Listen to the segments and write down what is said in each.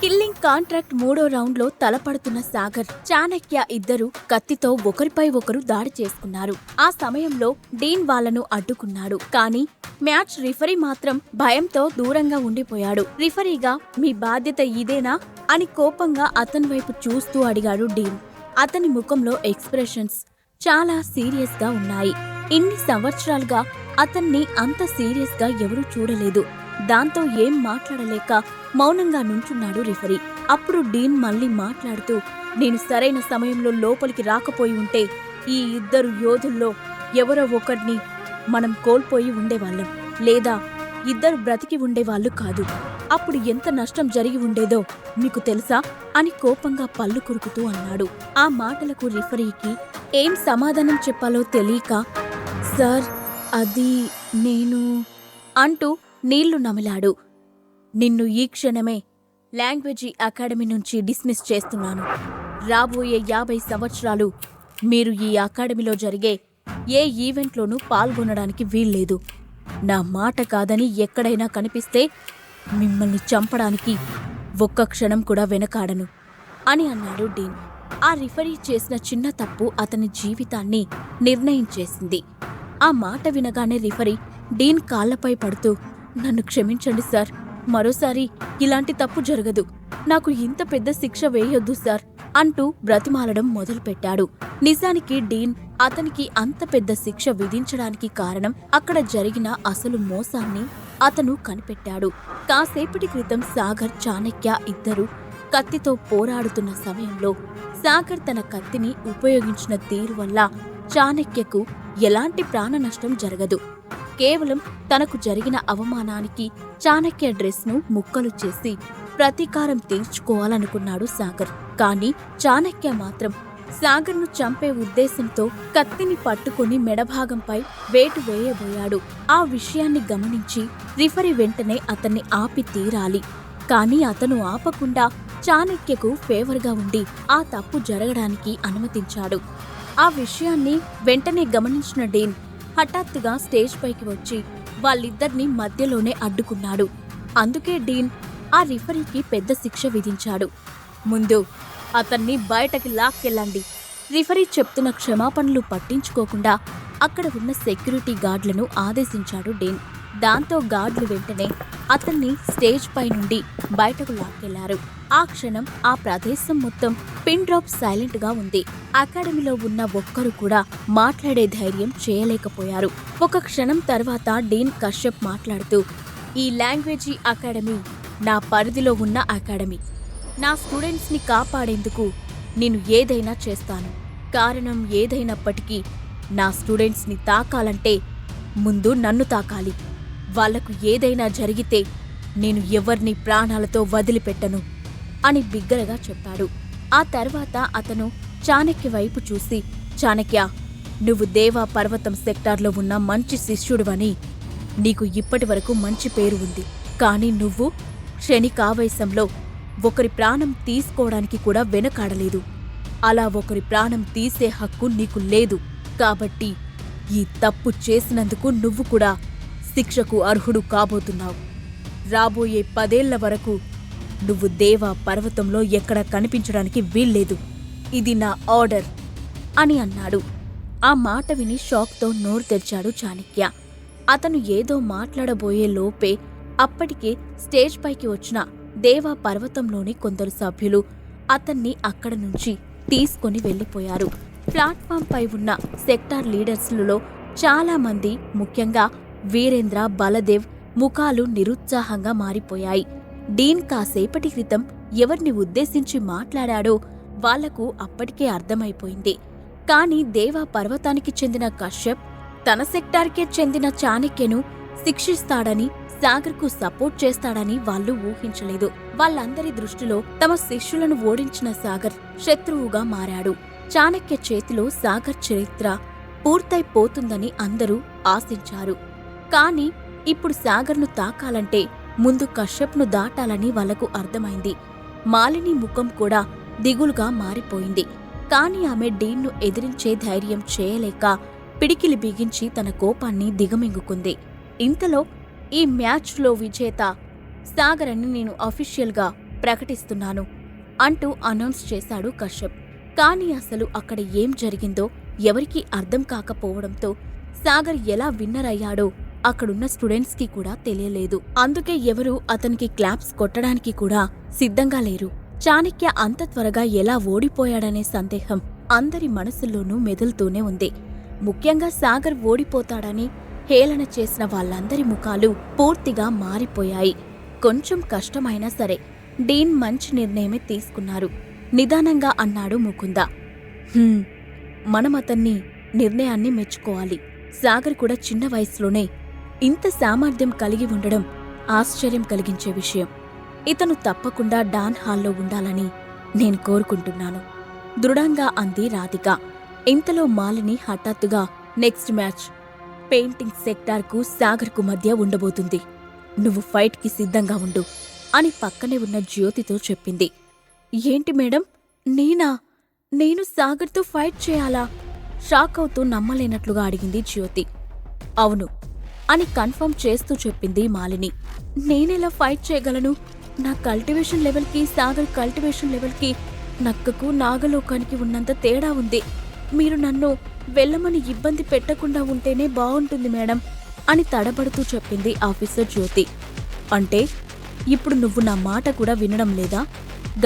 Killing contract మూడో రౌండ్లో తలపడుతున్న సాగర్ చాణక్య ఇద్దరు కత్తితో ఒకరిపై ఒకరు దాడి చేసుకున్నారు. ఆ సమయంలో డీన్ వాళ్ళను అడ్డుకున్నాడు. కానీ మ్యాచ్ రిఫరీ మాత్రం భయంతో దూరంగా ఉండిపోయాడు. రిఫరీగా మీ బాధ్యత ఇదేనా? అని కోపంగా అతని వైపు చూస్తూ అడిగాడు డీన్. అతని ముఖంలో ఎక్స్ప్రెషన్స్ చాలా సీరియస్గా ఉన్నాయి. ఇన్ని సంవత్సరాలుగా అతన్ని అంత సీరియస్గా ఎవరూ చూడలేదు. దాంతో ఏం మాట్లాడలేక మౌనంగా నుంచున్నాడు రిఫరీ. అప్పుడు డీన్ మళ్ళీ మాట్లాడుతూ నేను సరైన సమయంలో లోపలికి రాకపోయి ఉంటే ఈ ఇద్దరు యోధుల్లో ఎవరో ఒకరిని మనం కోల్పోయి ఉండేవాళ్ళం. లేదా ఇద్దరు బ్రతికి ఉండేవాళ్ళు కాదు. అప్పుడు ఎంత నష్టం జరిగి ఉండేదో మీకు తెలుసా? అని కోపంగా పళ్ళు కురుకుతూ అన్నాడు. ఆ మాటలకు రిఫరీకి ఏం సమాధానం చెప్పాలో తెలియక సార్ అది నేను అంటూ నీళ్ళు నమిలాడు. నిన్ను ఈ క్షణమే లాంగ్వేజీ అకాడమీ నుంచి డిస్మిస్ చేస్తున్నాను. రాబోయే యాభై సంవత్సరాలు మీరు ఈ అకాడమీలో జరిగే ఏ ఈవెంట్లోనూ పాల్గొనడానికి వీల్లేదు. నా మాట కాదని ఎక్కడైనా కనిపిస్తే మిమ్మల్ని చంపడానికి ఒక్క క్షణం కూడా వెనకాడను అని అన్నాడు డీన్. ఆ రిఫరీ చేసిన చిన్న తప్పు అతని జీవితాన్ని నిర్ణయించేసింది ఆ మాట వినగానే రిఫరీ డీన్ కాళ్ళపై పడుతూ నన్ను క్షమించండి సార్. మరోసారి ఇలాంటి తప్పు జరగదు. నాకు ఇంత పెద్ద శిక్ష వేయొద్దు సార్ అంటూ బ్రతిమాలడం మొదలుపెట్టాడు. నిజానికి డీన్ అతనికి అంత పెద్ద శిక్ష విధించడానికి కారణం అక్కడ జరిగిన అసలు మోసాన్ని అతను కనిపెట్టాడు. కాసేపటి క్రితం సాగర్ చాణక్య ఇద్దరు కత్తితో పోరాడుతున్న సమయంలో సాగర్ తన కత్తిని ఉపయోగించిన తీరు వల్ల చాణక్యకు ఎలాంటి ప్రాణ నష్టం జరగదు. కేవలం తనకు జరిగిన అవమానానికి చాణక్య డ్రెస్ను ముక్కలు చేసి ప్రతీకారం తీర్చుకోవాలనుకున్నాడు సాగర్. కానీ చాణక్య మాత్రం సాగర్ను చంపే ఉద్దేశంతో కత్తిని పట్టుకుని మెడభాగంపై వేటు వేయబోయాడు. ఆ విషయాన్ని గమనించి రిఫరీ వెంటనే అతన్ని ఆపి తీరాలి. కానీ అతను ఆపకుండా చాణక్యకు ఫేవర్గా ఉండి ఆ తప్పు జరగడానికి అనుమతించాడు. ఆ విషయాన్ని వెంటనే గమనించిన డీన్ హఠాత్తుగా స్టేజ్ పైకి వచ్చి వాళ్ళిద్దరిని మధ్యలోనే అడ్డుకున్నాడు. అందుకే డీన్ ఆ రిఫరీకి పెద్ద శిక్ష విధించాడు. ముందు అతన్ని బయటకి లాక్కెళ్ళండి. రిఫరీ చెప్తున్న క్షమాపణలు పట్టించుకోకుండా అక్కడ ఉన్న సెక్యూరిటీ గార్డులను ఆదేశించాడు డీన్. దాంతో గార్డులు వెంటనే అతన్ని స్టేజ్ పై నుండి బయటకు లాక్కెళ్ళారు. ఆ క్షణం ఆ ప్రదేశం మొత్తం పిన్ డ్రాప్ సైలెంట్గా ఉంది. అకాడమీలో ఉన్న ఒక్కరు కూడా మాట్లాడే ధైర్యం చేయలేకపోయారు. ఒక క్షణం తర్వాత డీన్ కశ్యప్ మాట్లాడుతూ ఈ లాంగ్వేజీ అకాడమీ నా పరిధిలో ఉన్న అకాడమీ. నా స్టూడెంట్స్ని కాపాడేందుకు నేను ఏదైనా చేస్తాను. కారణం ఏదైనప్పటికీ నా స్టూడెంట్స్ని తాకాలంటే ముందు నన్ను తాకాలి. వాళ్ళకు ఏదైనా జరిగితే నేను ఎవర్ని ప్రాణాలతో వదిలిపెట్టను అని బిగ్గరగా చెప్పాడు. ఆ తర్వాత అతను చాణక్య వైపు చూసి చాణక్య నువ్వు దేవా పర్వతం సెక్టార్లో ఉన్న మంచి శిష్యుడువని. నీకు ఇప్పటివరకు మంచి పేరు ఉంది. కానీ నువ్వు క్షణికావేశంలో ఒకరి ప్రాణం తీసుకోవడానికి కూడా వెనకాడలేదు. అలా ఒకరి ప్రాణం తీసే హక్కు నీకు లేదు. కాబట్టి ఈ తప్పు చేసినందుకు నువ్వు కూడా శిక్షకు అర్హుడు కాబోతున్నావు. రాబోయే పదేళ్ళ వరకు నువ్వు దేవా పర్వతంలో ఎక్కడ కనిపించడానికి వీల్లేదు. ఇది నా ఆర్డర్ అని అన్నాడు. ఆ మాట విని షాక్తో నోరు తెరిచాడు చాణక్య. అతను ఏదో మాట్లాడబోయే లోపే అప్పటికే స్టేజ్ పైకి వచ్చిన దేవా పర్వతంలోని కొందరు సభ్యులు అతన్ని అక్కడ నుంచి తీసుకొని వెళ్ళిపోయారు ప్లాట్ఫామ్ పై ఉన్న సెక్టార్ లీడర్స్లలో చాలా మంది ముఖ్యంగా వీరేంద్ర బలదేవ్ ముఖాలు నిరుత్సాహంగా మారిపోయాయి. డీన్ కాసేపటి క్రితం ఎవరిని ఉద్దేశించి మాట్లాడాడో వాళ్ళకు అప్పటికే అర్థమైపోయింది. కాని దేవా పర్వతానికి చెందిన కశ్యప్ తన సెక్టార్కే చెందిన చాణక్యను శిక్షిస్తాడని సాగర్కు సపోర్ట్ చేస్తాడని వాళ్ళు ఊహించలేదు. వాళ్ళందరి దృష్టిలో తమ శిష్యులను ఓడించిన సాగర్ శత్రువుగా మారాడు. చాణక్య చేతిలో సాగర్ చరిత్ర పూర్తయిపోతుందని అందరూ ఆశించారు. కాని ఇప్పుడు సాగర్ను తాకాలంటే ముందు కశ్యప్ను దాటాలని వాళ్ళకు అర్థమైంది. మాలిని ముఖం కూడా దిగులుగా మారిపోయింది. కాని ఆమె డీన్ను ఎదిరించే ధైర్యం చేయలేక పిడికిలి బిగించి తన కోపాన్ని దిగమింగుకుంది. ఇంతలో ఈ మ్యాచ్లో విజేత సాగర్ అని నేను అఫీషియల్గా ప్రకటిస్తున్నాను అంటూ అనౌన్స్ చేశాడు కశ్యప్. కానీ అసలు అక్కడ ఏం జరిగిందో ఎవరికీ అర్థం కాకపోవడంతో సాగర్ ఎలా విన్నర్ అయ్యాడో అక్కడున్న స్టూడెంట్స్కి కూడా తెలియలేదు. అందుకే ఎవరూ అతనికి క్లాప్స్ కొట్టడానికి కూడా సిద్ధంగా లేరు. చాణక్య అంత త్వరగా ఎలా ఓడిపోయాడనే సందేహం అందరి మనసుల్లోనూ మెదులుతూనే ఉంది. ముఖ్యంగా సాగర్ ఓడిపోతాడని హేళన చేసిన వాళ్ళందరి ముఖాలు పూర్తిగా మారిపోయాయి. కొంచెం కష్టమైనా సరే డీన్ మంచి నిర్ణయమే తీసుకున్నారు. నిదానంగా అన్నాడు ముకుంద. మనం అతన్ని నిర్ణయాన్ని మెచ్చుకోవాలి. సాగర్ కూడా చిన్న వయసులోనే ఇంత సామర్థ్యం కలిగి ఉండడం ఆశ్చర్యం కలిగించే విషయం. ఇతను తప్పకుండా డాన్ హాల్లో ఉండాలని నేను కోరుకుంటున్నాను. దృఢంగా అంది రాధిక. ఇంతలో మాలిని హఠాత్తుగా నెక్స్ట్ మ్యాచ్ పెయింటింగ్ సెక్టార్కు సాగర్కు మధ్య ఉండబోతుంది. నువ్వు ఫైట్కి సిద్ధంగా ఉండు అని పక్కనే ఉన్న జ్యోతితో చెప్పింది. ఏంటి మేడం? నేనా? నేను సాగర్తో ఫైట్ చేయాలా? షాక్ అవుతూ నమ్మలేనట్లుగా అడిగింది జ్యోతి. అవును అని కన్ఫర్మ్ చేస్తూ చెప్పింది మాలిని. నేనెలా ఫైట్ చేయగలను? నా కల్టివేషన్ లెవెల్కి సాగర్ కల్టివేషన్ లెవెల్కి నక్కకు నాగలోకానికి ఉన్నంత తేడా ఉంది. మీరు నన్ను వెళ్ళమని ఇబ్బంది పెట్టకుండా ఉంటేనే బాగుంటుంది మేడం అని తడబడుతూ చెప్పింది ఆఫీసర్ జ్యోతి. అంటే ఇప్పుడు నువ్వు నా మాట కూడా వినడం లేదా?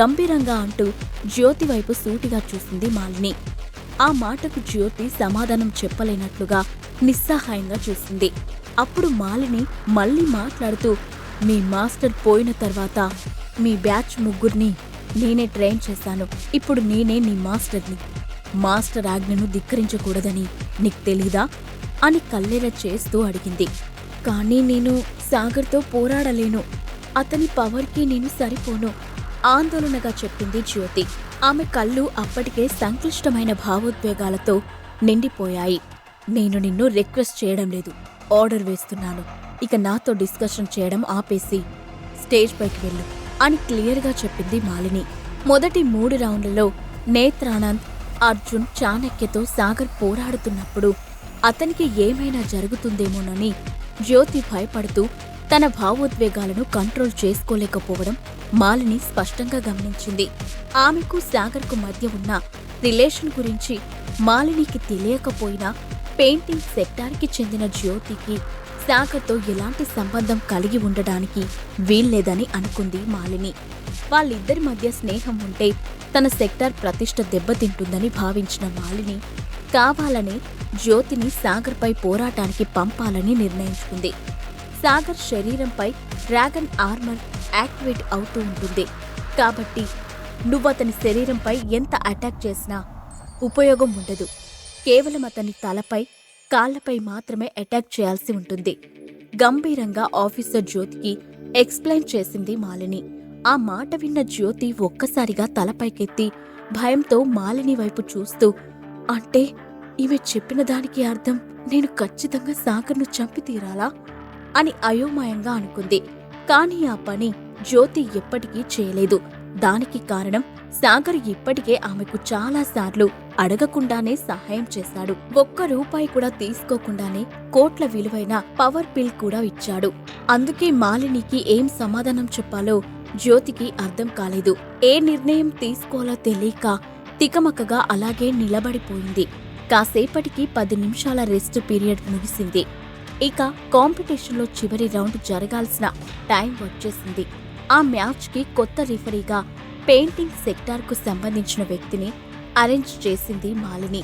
గంభీరంగా అంటూ జ్యోతి వైపు సూటిగా చూసింది మాలిని. ఆ మాటకు జ్యోతి సమాధానం చెప్పలేనట్లుగా నిస్సహాయంగా చూసింది. అప్పుడు మాలిని మళ్ళీ మాట్లాడుతూ మీ మాస్టర్ పోయిన తర్వాత మీ బ్యాచ్ ముగ్గురిని నేనే ట్రైన్ చేశాను ఇప్పుడు నేనే నీ మాస్టర్ని. మాస్టర్ ఆజ్ఞను ధిక్కరించకూడదని నీకు తెలీదా? అని కల్లెర చేస్తూ అడిగింది. కానీ నేను సాగర్తో పోరాడలేను. అతని పవర్కి నేను సరిపోను ఆందోళనగా చెప్పింది జ్యోతి. ఆమె కళ్ళు అప్పటికే సంక్లిష్టమైన భావోద్వేగాలతో నిండిపోయాయి. నేను నిన్ను రిక్వెస్ట్ చేయడం లేదు. ఆర్డర్ వేస్తున్నాను. ఇక నాతో డిస్కషన్ చేయడం ఆపేసి స్టేజ్ పైకి వెళ్ళు అని క్లియర్గా చెప్పింది మాలిని. మొదటి మూడు రౌండ్లలో నేత్రానంద్ అర్జున్ చాణక్యతో సాగర్ పోరాడుతున్నప్పుడు అతనికి ఏమైనా జరుగుతుందేమోనని జ్యోతి భయపడుతూ తన భావోద్వేగాలను కంట్రోల్ చేసుకోలేకపోవడం మాలిని స్పష్టంగా గమనించింది. ఆమెకు సాగర్కు మధ్య ఉన్న రిలేషన్ గురించి మాలినికి తెలియకపోయినా పెయింటింగ్ సెక్టార్కి చెందిన జ్యోతికి సాగర్తో ఎలాంటి సంబంధం కలిగి ఉండడానికి వీల్లేదని అనుకుంది మాలిని. వాళ్ళిద్దరి మధ్య స్నేహం ఉంటే తన సెక్టార్ ప్రతిష్ట దెబ్బతింటుందని భావించిన మాలిని కావాలనే జ్యోతిని సాగర్పై పోరాటానికి పంపాలని నిర్ణయించుకుంది. సాగర్ శరీరంపై డ్రాగన్ ఆర్మర్ యాక్టివేట్ అవుతూ ఉంటుంది. కాబట్టి నువ్వు అతని శరీరంపై ఎంత అటాక్ చేసినా ఉపయోగం ఉండదు. కేవలం అతని తలపై కాళ్ళపై మాత్రమే అటాక్ చేయాల్సి ఉంటుంది. గంభీరంగా ఆఫీసర్ జ్యోతికి ఎక్స్ప్లెయిన్ చేసింది మాలిని. ఆ మాట విన్న జ్యోతి ఒక్కసారిగా తలపైకెత్తి భయంతో మాలిని వైపు చూస్తూ అంటే ఈమె చెప్పిన దానికి అర్థం నేను ఖచ్చితంగా సాగర్ను చంపి తీరాలా? అని అయోమయంగా అనుకుంది. కాని ఆ పని జ్యోతి ఎప్పటికీ చేయలేదు. దానికి కారణం సాగర్ ఇప్పటికే ఆమెకు చాలాసార్లు అడగకుండానే సహాయం చేశాడు. ఒక్క రూపాయి కూడా తీసుకోకుండానే కోట్ల విలువైన పవర్ బిల్ కూడా ఇచ్చాడు. అందుకే మాలినికి ఏం సమాధానం చెప్పాలో జ్యోతికి అర్థం కాలేదు. ఏ నిర్ణయం తీసుకోవాలో తెలియక తికమకగా అలాగే నిలబడిపోయింది. కాసేపటికి పది నిమిషాల రెస్ట్ పీరియడ్ ముగిసింది. ఇక కాంపిటీషన్లో చివరి రౌండ్ జరగాల్సిన టైం వచ్చేసింది. ఆ మ్యాచ్కి కొత్త రిఫరీగా పెయింటింగ్ సెక్టార్కు సంబంధించిన వ్యక్తిని అరేంజ్ చేసింది మాలిని.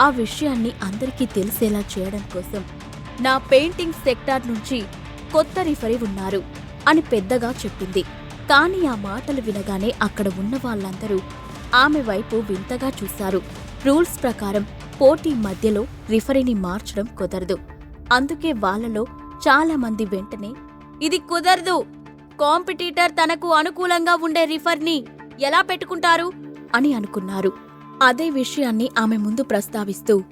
ఆ విషయాన్ని అందరికీ తెలిసేలా చేయడం కోసం నా పెయింటింగ్ సెక్టార్ నుంచి కొత్త రిఫరీ ఉన్నారు అని పెద్దగా చెప్పింది. కానీ ఆ మాటలు వినగానే అక్కడ ఉన్న వాళ్ళందరూ ఆమె వైపు వింతగా చూశారు. రూల్స్ ప్రకారం పోటీ మధ్యలో రిఫరీని మార్చడం కుదరదు. అందుకే వాళ్ళలో చాలామంది వెంటనే ఇది కుదరదు. కాంపిటీటర్ తనకు అనుకూలంగా ఉండే రిఫర్ని ఎలా పెట్టుకుంటారు? అని అనుకున్నారు. అదే విషయాన్ని ఆమె ముందు ప్రస్తావిస్తూ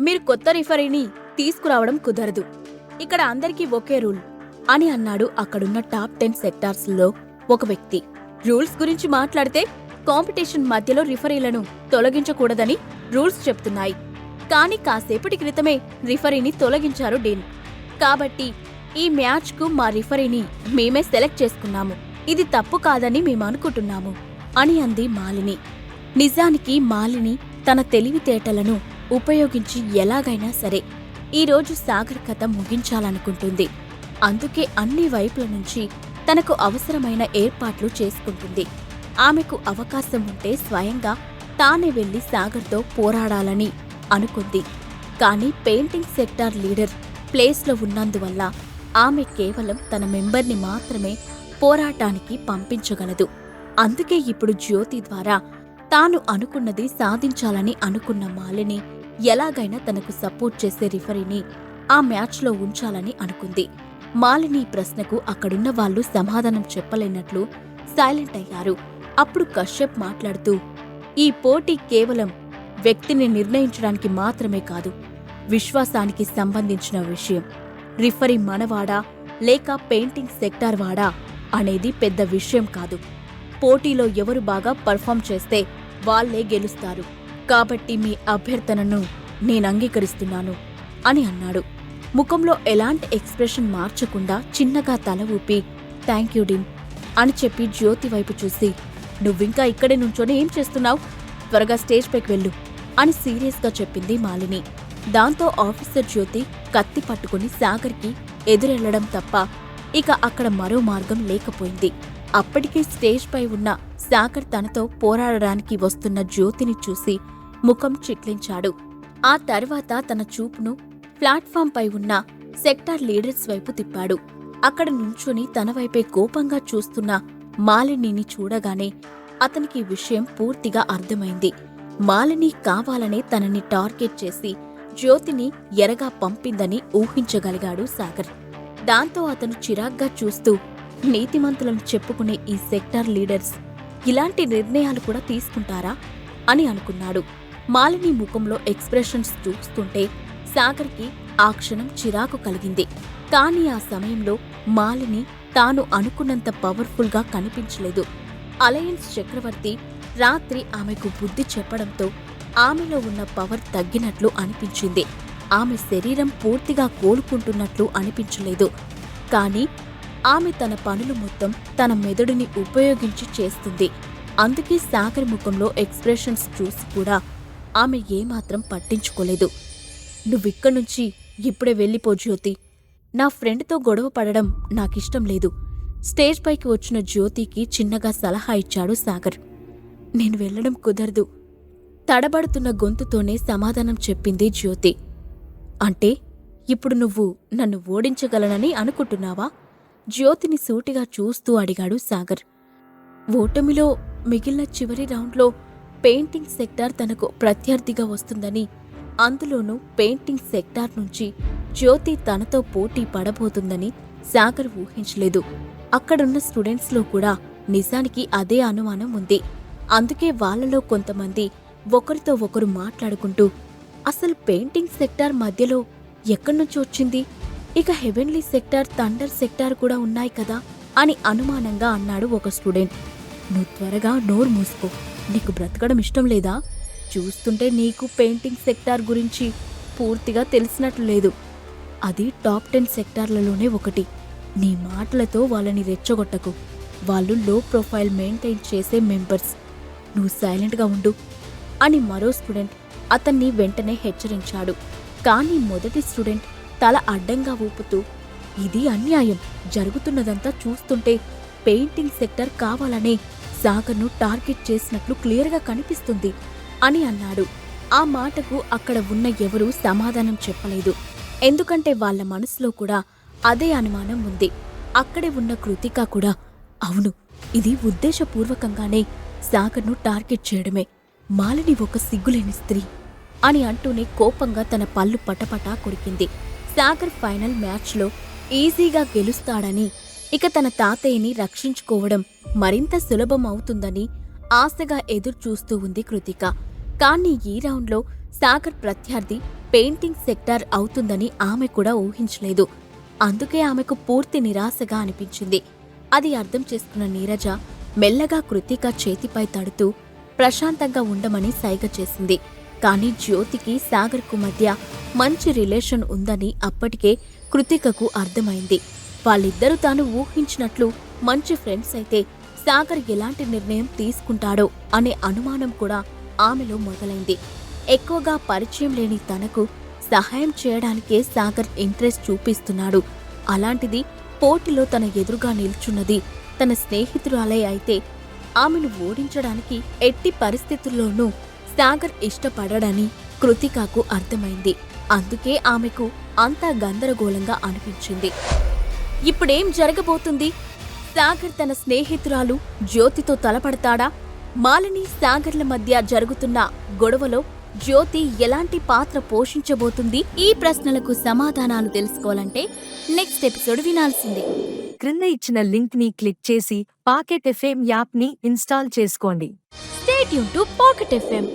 మీరు కొత్త రిఫరీని తీసుకురావడం కుదరదు. ఇక్కడ అందరికీ ఒకే రూల్ అని అన్నాడు అక్కడున్న టాప్ టెన్ సెక్టార్స్లో ఒక వ్యక్తి. రూల్స్ గురించి మాట్లాడితే కాంపిటీషన్ మధ్యలో రిఫరీలను తొలగించకూడదని రూల్స్ చెప్తున్నాయి. కానీ కాసేపటి క్రితమే రిఫరీని తొలగించారు డీన్. కాబట్టి ఈ మ్యాచ్కు మా రిఫరీని మేమే సెలెక్ట్ చేసుకున్నాము. ఇది తప్పు కాదని మేము అనుకుంటున్నాము అని అంది మాలిని. నిజానికి మాలిని తన తెలివితేటలను ఉపయోగించి ఎలాగైనా సరే ఈరోజు సాగర్ కథ ముగించాలనుకుంటుంది. అందుకే అన్ని వైపుల నుంచి తనకు అవసరమైన ఏర్పాట్లు చేసుకుంటుంది. ఆమెకు అవకాశం ఉంటే స్వయంగా తానే వెళ్ళి సాగర్తో పోరాడాలని అనుకుంది. కానీ పెయింటింగ్ సెక్టార్ లీడర్ ప్లేస్లో ఉన్నందువల్ల ఆమె కేవలం తన మెంబర్ని మాత్రమే పోరాటానికి పంపించగలదు. అందుకే ఇప్పుడు జ్యోతి ద్వారా తాను అనుకున్నది సాధించాలని అనుకున్న మాలిని ఎలాగైనా తనకు సపోర్ట్ చేసే రిఫరీని ఆ మ్యాచ్లో ఉంచాలని అనుకుంది. మాలిని ప్రశ్నకు అక్కడున్న వాళ్ళు సమాధానం చెప్పలేనట్లు సైలెంట్ అయ్యారు. అప్పుడు కశ్యప్ మాట్లాడుతూ ఈ పోటీ కేవలం వ్యక్తిని నిర్ణయించడానికి మాత్రమే కాదు విశ్వాసానికి సంబంధించిన విషయం. రిఫరీ మనవాడా లేక పెయింటింగ్ సెక్టార్ వాడా అనేది పెద్ద విషయం కాదు. పోటీలో ఎవరు బాగా పర్ఫామ్ చేస్తే వాళ్ళే గెలుస్తారు. కాబట్టి మీ అభ్యర్థనను నేను అంగీకరిస్తున్నాను అని అన్నాడు. ముఖంలో ఎలాంటి ఎక్స్ప్రెషన్ మార్చకుండా చిన్నగా తల ఊపి థ్యాంక్ యూ డిన్ అని చెప్పి జ్యోతి వైపు చూసి నువ్వింకా ఇక్కడే నుంచొని ఏం చేస్తున్నావు? త్వరగా స్టేజ్ పైకి వెళ్ళు అని సీరియస్గా చెప్పింది మాలిని. దాంతో ఆఫీసర్ జ్యోతి కత్తి పట్టుకుని సాగర్కి ఎదురెళ్ళడం తప్ప ఇక అక్కడ మరో మార్గం లేకపోయింది. అప్పటికే స్టేజ్ పై ఉన్న సాగర్ తనతో పోరాడడానికి వస్తున్న జ్యోతిని చూసి ముఖం చిట్లించాడు. ఆ తర్వాత తన చూపును ప్లాట్ఫామ్ పై ఉన్న సెక్టార్ లీడర్స్ వైపు తిప్పాడు. అక్కడ నుంచుని తన వైపే కోపంగా చూస్తున్న మాలినిని చూడగానే అతనికి విషయం పూర్తిగా అర్థమైంది. మాలిని కావాలనే తనని టార్గెట్ చేసి జ్యోతిని ఎరగా పంపిందని ఊహించగలిగాడు సాగర్. దాంతో అతను చిరాగ్గా చూస్తూ నీతిమంతులను చెప్పుకునే ఈ సెక్టార్ లీడర్స్ ఇలాంటి నిర్ణయాలు కూడా తీసుకుంటారా అని అనుకున్నాడు. మాలిని ముఖంలో ఎక్స్ప్రెషన్స్ చూస్తుంటే సాగర్కి ఆ క్షణం చిరాకు కలిగింది. కానీ ఆ సమయంలో మాలిని తాను అనుకున్నంత పవర్ఫుల్గా కనిపించలేదు. అలయన్స్ చక్రవర్తి రాత్రి ఆమెకు బుద్ధి చెప్పడంతో ఆమెలో ఉన్న పవర్ తగ్గినట్లు అనిపించింది. ఆమె శరీరం పూర్తిగా కోలుకుంటున్నట్లు అనిపించలేదు. కానీ ఆమె తన పనులు మొత్తం తన మెదడుని ఉపయోగించి చేస్తుంది. అందుకే సాగర్ ముఖంలో ఎక్స్ప్రెషన్స్ చూసి కూడా ఆమె ఏమాత్రం పట్టించుకోలేదు. నువ్విక్కడి నుంచి ఇప్పుడే వెళ్ళిపో జ్యోతి. నా ఫ్రెండ్తో గొడవ పడడం నాకిష్టం లేదు. స్టేజ్ పైకి వచ్చిన జ్యోతికి చిన్నగా సలహా ఇచ్చాడు సాగర్. నేను వెళ్ళడం కుదరదు. తడబడుతున్న గొంతుతోనే సమాధానం చెప్పింది జ్యోతి. అంటే ఇప్పుడు నువ్వు నన్ను ఓడించగలనని అనుకుంటున్నావా? జ్యోతిని సూటిగా చూస్తూ అడిగాడు సాగర్. ఓటమిలో మిగిలిన చివరి రౌండ్లో పెయింటింగ్ సెక్టార్ తనకు ప్రత్యర్థిగా వస్తుందని అందులోనూ పెయింటింగ్ సెక్టార్ నుంచి జ్యోతి తనతో పోటీ పడబోతుందని సాగర్ ఊహించలేదు. అక్కడున్న స్టూడెంట్స్లో కూడా నిజానికి అదే అనుమానం ఉంది. అందుకే వాళ్ళలో కొంతమంది ఒకరితో ఒకరు మాట్లాడుకుంటూ అసలు పెయింటింగ్ సెక్టార్ మధ్యలో ఎక్కడి నుంచి వచ్చింది? ఇక హెవెన్లీ సెక్టార్ థండర్ సెక్టార్ కూడా ఉన్నాయి కదా అని అనుమానంగా అన్నాడు ఒక స్టూడెంట్. నువ్వు త్వరగా నోరు మూసుకో. నీకు బ్రతకడం ఇష్టం లేదా? చూస్తుంటే నీకు పెయింటింగ్ సెక్టార్ గురించి పూర్తిగా తెలిసినట్లు లేదు. అది టాప్ టెన్ సెక్టార్లలోనే ఒకటి. నీ మాటలతో వాళ్ళని రెచ్చగొట్టకు. వాళ్ళు లో ప్రొఫైల్ మెయింటైన్ చేసే మెంబర్స్. నువ్వు సైలెంట్గా ఉండు అని మరో స్టూడెంట్ అతన్ని వెంటనే హెచ్చరించాడు. కానీ మొదటి స్టూడెంట్ తల అడ్డంగా ఊపుతూ ఇది అన్యాయం. జరుగుతున్నదంతా చూస్తుంటే పెయింటింగ్ సెక్టర్ కావాలనే సాగర్ను టార్గెట్ చేసినట్లు క్లియర్గా కనిపిస్తుంది అని అన్నాడు. ఆ మాటకు అక్కడ ఉన్న ఎవరూ సమాధానం చెప్పలేదు. ఎందుకంటే వాళ్ళ మనసులో కూడా అదే అనుమానం ఉంది. అక్కడే ఉన్న కృతిక కూడా అవును ఇది ఉద్దేశపూర్వకంగానే సాగర్ను టార్గెట్ చేయడమే. మాలిని ఒక సిగ్గులేని స్త్రీ అని అంటూనే కోపంగా తన పళ్ళు పటపటా కొరికింది. సాగర్ ఫైనల్ మ్యాచ్లో ఈజీగా గెలుస్తాడని ఇక తన తాతయ్యని రక్షించుకోవడం మరింత సులభం అవుతుందని ఆశగా ఎదురు చూస్తూ ఉంది కృతిక. కానీ ఈ రౌండ్లో సాగర్ ప్రత్యర్థి పెయింటింగ్ సెక్టార్ అవుతుందని ఆమె కూడా ఊహించలేదు. అందుకే ఆమెకు పూర్తి నిరాశగా అనిపించింది. అది అర్థం చేసుకున్న నీరజ మెల్లగా కృతిక చేతిపై తడుతూ ప్రశాంతంగా ఉండమని సైగ చేసింది. కానీ జ్యోతికి సాగర్కు మధ్య మంచి రిలేషన్ ఉందని అప్పటికే కృతికకు అర్థమైంది. వాళ్ళిద్దరూ తాను ఊహించినట్లు మంచి ఫ్రెండ్స్ అయితే సాగర్ ఎలాంటి నిర్ణయం తీసుకుంటాడో అనే అనుమానం కూడా ఆమెలో మొదలైంది. ఎక్కువగా పరిచయం లేని తనకు సహాయం చేయడానికే సాగర్ ఇంట్రెస్ట్ చూపిస్తున్నాడు. అలాంటిది పోటీలో తన ఎదురుగా నిల్చున్నది తన స్నేహితురాలే అయితే ఆమెను ఓడించడానికి ఎట్టి పరిస్థితుల్లోనూ సాగర్ ఇష్టపడడని కృతికాకు అర్థమైంది. అందుకే ఆమెకు అంతా గందరగోళంగా అనిపించింది. ఇప్పుడేం జరగబోతుంది? సాగర్ తన స్నేహితురాలు జ్యోతితో తలపడతాడా? మాలిని సాగర్ల మధ్య జరుగుతున్న గొడవలో జ్యోతి ఎలాంటి పాత్ర పోషించబోతుంది? ఈ ప్రశ్నలకు సమాధానాలు తెలుసుకోవాలంటే నెక్స్ట్ ఎపిసోడ్ వినాల్సిందే. క్రింద ఇచ్చిన లింక్ని క్లిక్ చేసి పాకెట్ ఎఫ్ఎం యాప్ని ఇన్స్టాల్ చేసుకోండి. State to Pocket FM